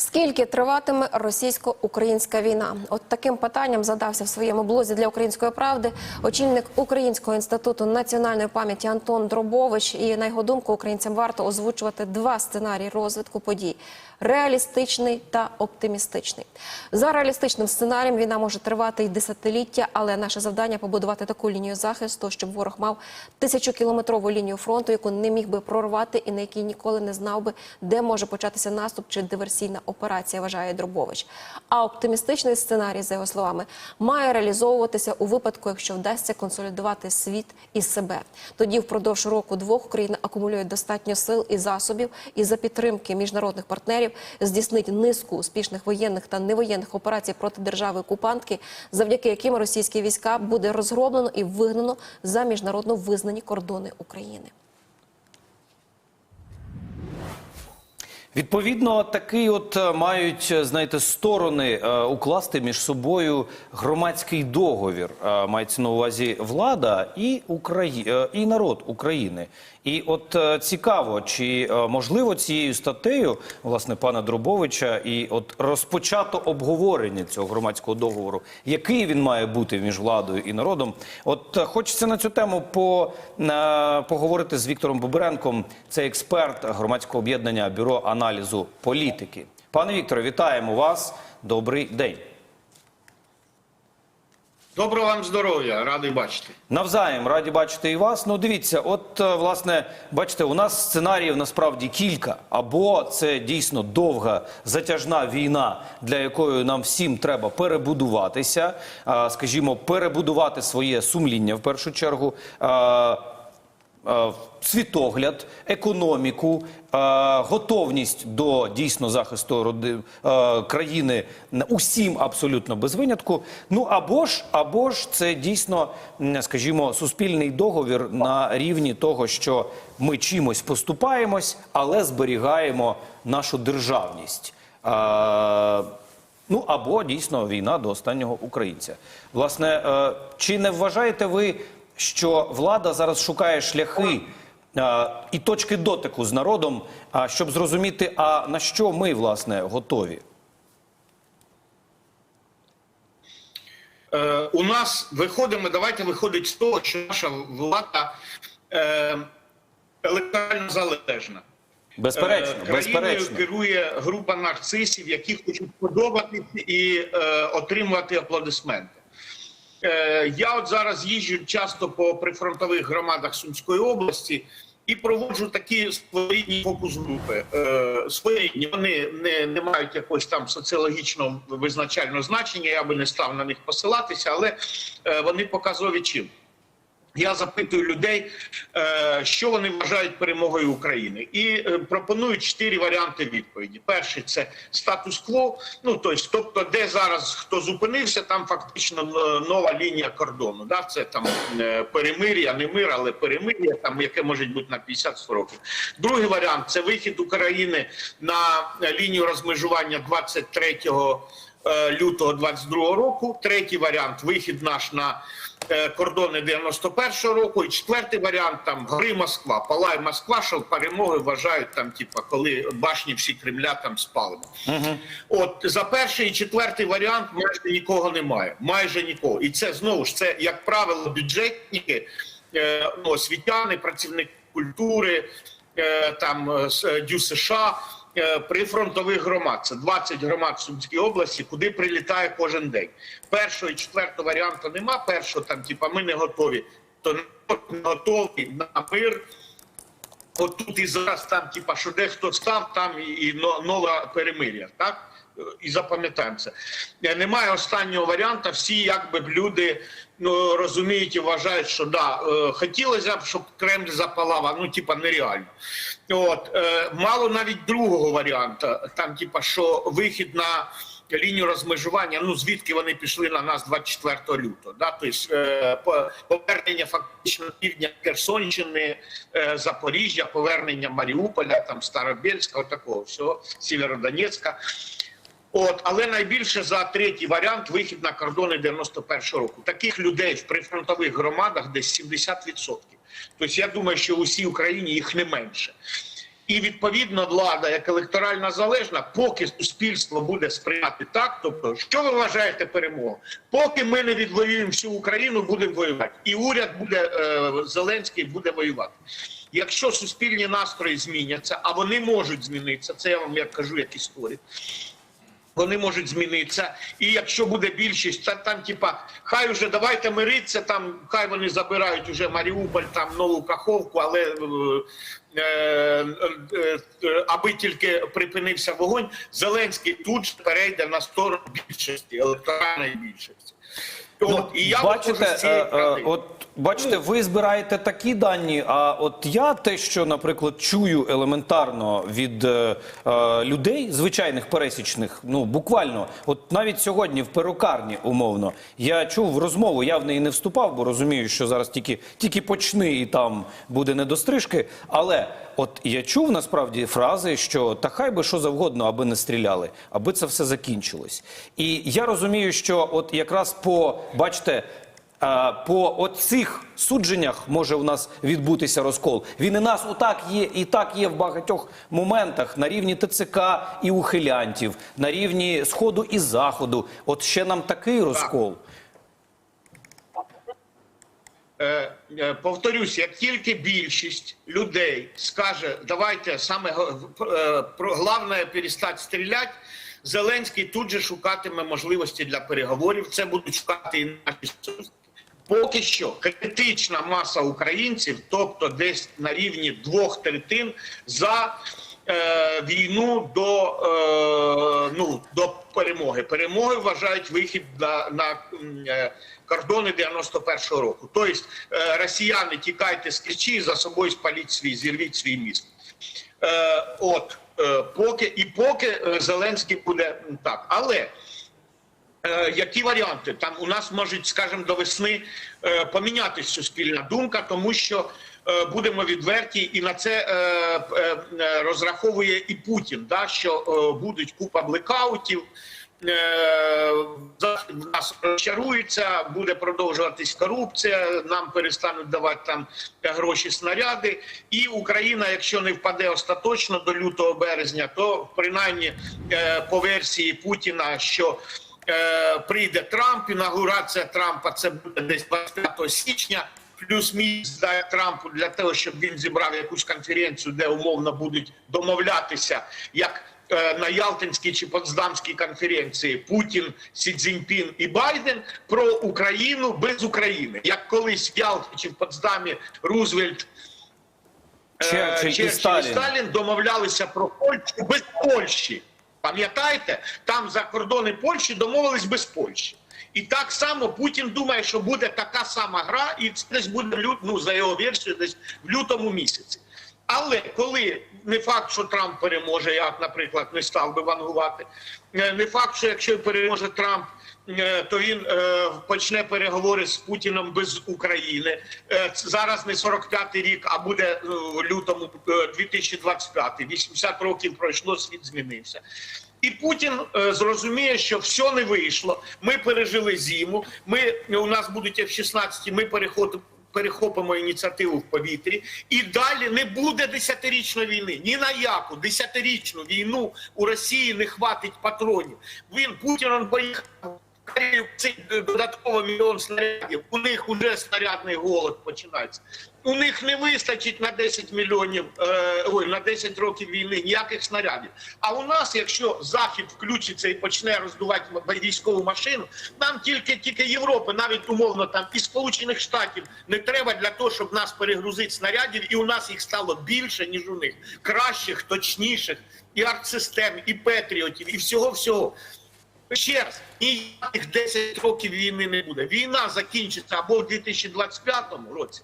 Скільки триватиме російсько-українська війна? От таким питанням задався в своєму блозі для української правди очільник Українського інституту національної пам'яті Антон Дробович. І на його думку, українцям варто озвучувати два сценарії розвитку подій: реалістичний та оптимістичний. За реалістичним сценарієм війна може тривати й десятиліття, але наше завдання побудувати таку лінію захисту, щоб ворог мав тисячокілометрову лінію фронту, яку не міг би прорвати і на якій ніколи не знав би, де може початися наступ чи диверсійна операція, вважає Дробович. А оптимістичний сценарій, за його словами, має реалізовуватися у випадку, якщо вдасться консолідувати світ і себе. Тоді впродовж року двох Україна акумулює достатньо сил і засобів, і за підтримки міжнародних партнерів здійснить низку успішних воєнних та невоєнних операцій проти держави окупантки, завдяки яким російські війська буде розгроблено і вигнано за міжнародно визнані кордони України. Відповідно, такий от е, мають е, знаєте сторони е, укласти між собою громадський договір. Мається на увазі влада і Украї... і народ України. І от цікаво, чи можливо цією статтею власне пана Дробовича і от розпочато обговорення цього громадського договору, який він має бути між владою і народом. От хочеться на цю тему по, поговорити з Віктором Бобренком. Це експерт громадського об'єднання бюро аналізу політики. Пане Вікторе, вітаємо вас. Добрий день. Доброго вам здоров'я, радий бачити. Навзаєм раді бачити і вас. Ну дивіться, от е, власне, бачите, у нас сценаріїв насправді кілька. Або це дійсно довга затяжна війна, для якої нам всім треба перебудуватися, скажімо, перебудувати своє сумління в першу чергу. Е, світогляд, економіку, е, готовність до дійсно захисту роди, е, країни усім абсолютно без винятку. Ну або ж, або ж це дійсно, скажімо, суспільний договір на рівні того, що ми чимось поступаємось, але зберігаємо нашу державність. Ну або дійсно війна до останнього українця. Власне, чи не вважаєте ви, що влада зараз шукає шляхи е, і точки дотику з народом, а, щоб зрозуміти, а на що ми власне готові? Е, у нас виходимо, давайте виходить з того, що наша влада е, електорально залежна. Безперечно, Е, країною безперечно. керує група нарцисів, які хочуть подобатися і е, отримувати аплодисменти. Е, я от зараз їжджу часто по прифронтових громадах Сумської області і проводжу такі своєрідні фокус-групи. Е, своєрідні вони не, не мають якогось там соціологічного визначального значення. Я би не став на них посилатися, але е, вони показові чим. Я запитую людей, е, що вони вважають перемогою України, і е, пропоную чотири варіанти відповіді. Перший це статус-кво. Ну тобто, тобто, де зараз хто зупинився, там фактично е, нова лінія кордону. Да? Це там перемир'я, не мир, але перемир'я, там яке може бути на 50-100 років. Другий варіант це вихід України на лінію розмежування 23 е, лютого 22 року. Третій варіант вихід наш на кордони 91-го року. І четвертий варіант там гори Москва, палай Москва, що перемоги вважають там, типа, коли башні всі Кремля там спалимо. От за перший і четвертий варіант майже нікого немає. Майже нікого. І це знову ж це, як правило, бюджетники, е, ну, освітяни, працівники культури, е, там е, е, Дю США. Е, Прифронтових громад це 20 громад в Сумській області, куди прилітає кожен день. Першого і четвертого варіанту нема. Першого там, типа, ми не готові, то не готові на мир. От тут і зараз там, типа, що дехто став, там і, і но- нове перемир'я, так? І запам'ятаємо це. Немає останнього варіанта. Всі якби люди ну, розуміють і вважають, що да, е, хотілося б, щоб Кремль запалав, ну типа нереально. От е, мало навіть другого варіанту. Там, типа, що вихід на лінію розмежування. Ну звідки вони пішли на нас 24 лютого. Да? Тобто е, по- повернення фактично півдня Херсонщини, е, Запоріжжя, повернення Маріуполя, там Старобельська, такого всього, Сєвєродонецька. От, але найбільше за третій варіант вихід на кордони 91-го року. Таких людей в прифронтових громадах десь 70%. Тобто я думаю, що у всій Україні їх не менше. І відповідно влада, як електоральна залежна, поки суспільство буде сприймати так. Тобто, що ви вважаєте перемогою? Поки ми не відвоюємо всю Україну, будемо воювати, і уряд буде е, Зеленський буде воювати. Якщо суспільні настрої зміняться, а вони можуть змінитися, це я вам як кажу, як історик. Вони можуть змінитися, і якщо буде більшість, та там, типа, хай уже давайте миритися, там хай вони забирають уже Маріуполь, там нову Каховку, але е, е, е, е, аби тільки припинився вогонь, Зеленський тут же перейде на сторону більшості, електоральної більшості. От, і я бачите, е, е, от бачите, ви збираєте такі дані. А от я те, що, наприклад, чую елементарно від е, е, людей, звичайних пересічних, ну буквально, от навіть сьогодні в перукарні, умовно, я чув розмову, я в неї не вступав, бо розумію, що зараз тільки, тільки почни і там буде недострижки. Але от я чув насправді фрази, що та хай би що завгодно, аби не стріляли, аби це все закінчилось. І я розумію, що от якраз по бачите. А, По оцих судженнях може у нас відбутися розкол. Він і нас отак є, і так є в багатьох моментах на рівні ТЦК і ухилянтів, на рівні сходу і заходу. От ще нам такий розкол. Е, е, повторюсь, як тільки більшість людей скаже, давайте саме е, про головне перестати стріляти, Зеленський тут же шукатиме можливості для переговорів. Це будуть шукати і наші. Поки що критична маса українців, тобто десь на рівні двох третин, за е, війну до, е, ну, до перемоги. Перемоги вважають вихід на, на е, кордони 91-го року. Тобто е, росіяни тікайте з Керчі, за собою спаліть свій, зірвіть свій міст. Е, от е, поки і поки е, Зеленський буде так, але. Е, які варіанти? Там у нас можуть, скажімо, до весни е, помінятися суспільна думка, тому що е, будемо відверті, і на це розраховує і Путін, да, що будуть купа блекаутів. нас розчарується, буде продовжуватись корупція. Нам перестануть давати там гроші, снаряди. І Україна, якщо не впаде остаточно до лютого березня, то принаймні по версії Путіна, що е, прийде Трамп, інаугурація Трампа це буде десь 25 січня. Плюс місяць дає Трампу для того, щоб він зібрав якусь конференцію, де умовно будуть домовлятися, як е, на Ялтинській чи Потсдамській конференції Путін, Сі Цзіньпін і Байден про Україну без України. Як колись в Ялті чи в Потсдамі Рузвельт е, Черчилль і Черчилль Сталін. Сталін домовлялися про Польщу без Польщі. Пам'ятаєте, там за кордони Польщі домовились без Польщі. І так само Путін думає, що буде така сама гра, і це десь буде ну, за його версією, десь в лютому місяці. Але коли не факт, що Трамп переможе, як, наприклад, не став би вангувати, е, не факт, що якщо переможе Трамп, то він е, почне переговори з Путіном без України. Е, Зараз не 45-й рік, а буде е, в лютому е, 2025. 80 років пройшло, світ змінився. І Путін е, зрозуміє, що все не вийшло. Ми пережили зиму. Ми у нас будуть F-16, Ми переходимо. Перехопимо ініціативу в повітрі, і далі не буде десятирічної війни. Ні на яку десятирічну війну у Росії не хватить патронів. Він Путін он в додатково мільйон снарядів. У них уже снарядний голод починається. У них не вистачить на 10 мільйонів е, ой, на 10 років війни ніяких снарядів. А у нас, якщо захід включиться і почне роздувати військову машину, нам тільки тільки Європи, навіть умовно там і Сполучених Штатів не треба для того, щоб нас перегрузити снарядів, і у нас їх стало більше ніж у них, кращих, точніших, і артсистем, і петріотів, і всього всього. Ще раз, ніяких 10 років війни не буде. Війна закінчиться або в 2025 році.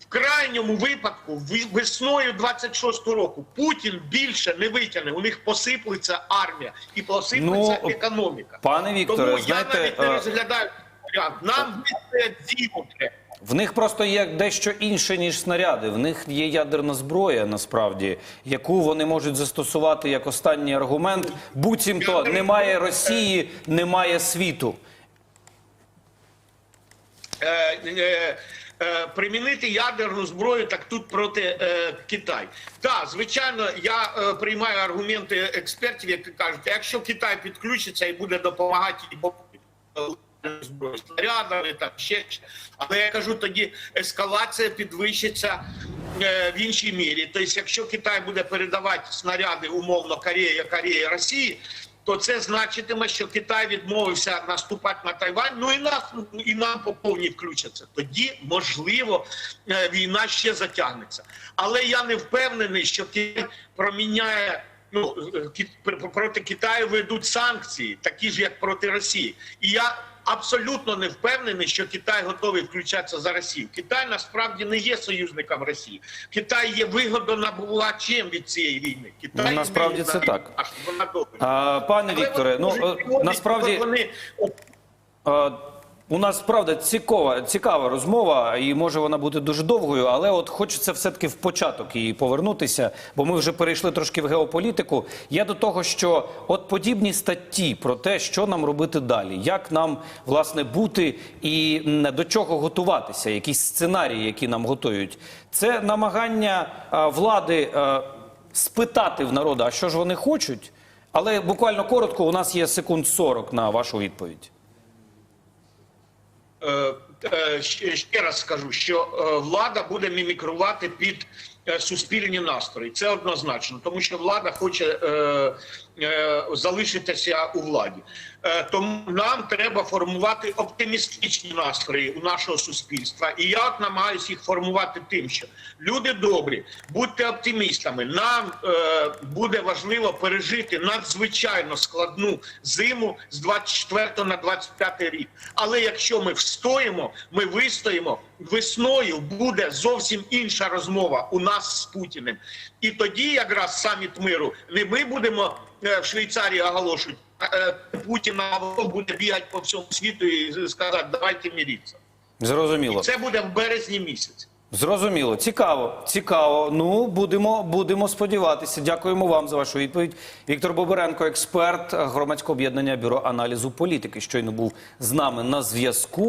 В крайньому випадку, весною 26 року, Путін більше не витягне. У них посиплеться армія і посиплеться Ну, економіка. пане Вікторе, Тому знаєте, я навіть не е, розглядаю. Нам це діло треба. В них просто є дещо інше, ніж снаряди. В них є ядерна зброя, насправді, яку вони можуть застосувати як останній аргумент. Буцімто немає Росії, немає світу. Е, е, Е, примінити ядерну зброю так тут проти е, Китаю. Так, звичайно, я е, приймаю аргументи експертів, які кажуть, якщо Китай підключиться і буде допомагати снарядами, там ще. Але я кажу, тоді ескалація підвищиться е, в іншій мірі. Тобто, якщо Китай буде передавати снаряди умовно Корея, Корея, Росії. То це значитиме, що Китай відмовився наступати на Тайвань. Ну і нас і нам по повній включаться. Тоді можливо е, війна ще затягнеться. Але я не впевнений, що Китай проміняє. Ну е, проти Китаю ведуть санкції, такі ж як проти Росії. І я абсолютно не впевнений, що Китай готовий включатися за Росію. Китай насправді не є союзником Росії. Китай є вигодонабувачем від цієї війни. Китай Ну, насправді це на- так. аж вона добре. А, пане Але Вікторе, ну насправді. вони У нас правда цікава, цікава розмова, і може вона бути дуже довгою, але от хочеться все-таки в початок її повернутися, бо ми вже перейшли трошки в геополітику. Я до того, що от подібні статті про те, що нам робити далі, як нам власне бути і до чого готуватися, якісь сценарії, які нам готують, це намагання е, влади е, спитати в народу, а що ж вони хочуть. Але буквально коротко, у нас є секунд 40 на вашу відповідь. Е, е, ще раз скажу, що е, влада буде мімікрувати під суспільні настрої. Це однозначно, тому що влада хоче залишитися у владі. Е, тому нам треба формувати оптимістичні настрої у нашого суспільства. І я от намагаюся їх формувати тим, що люди добрі, будьте оптимістами. Нам е, буде важливо пережити надзвичайно складну зиму з 24 на 25 рік. Але якщо ми встоїмо, ми вистоїмо. Весною буде зовсім інша розмова у нас з Путіним. І тоді, якраз саміт миру, не ми будемо е, в Швейцарії оголошувати. а, е, Путін буде бігати по всьому світу і сказати, давайте міріться. Зрозуміло. Це буде в березні місяці. Зрозуміло, цікаво, цікаво. Ну будемо, будемо сподіватися. Дякуємо вам за вашу відповідь. Віктор Бобиренко, експерт громадського об'єднання бюро аналізу політики, щойно був з нами на зв'язку.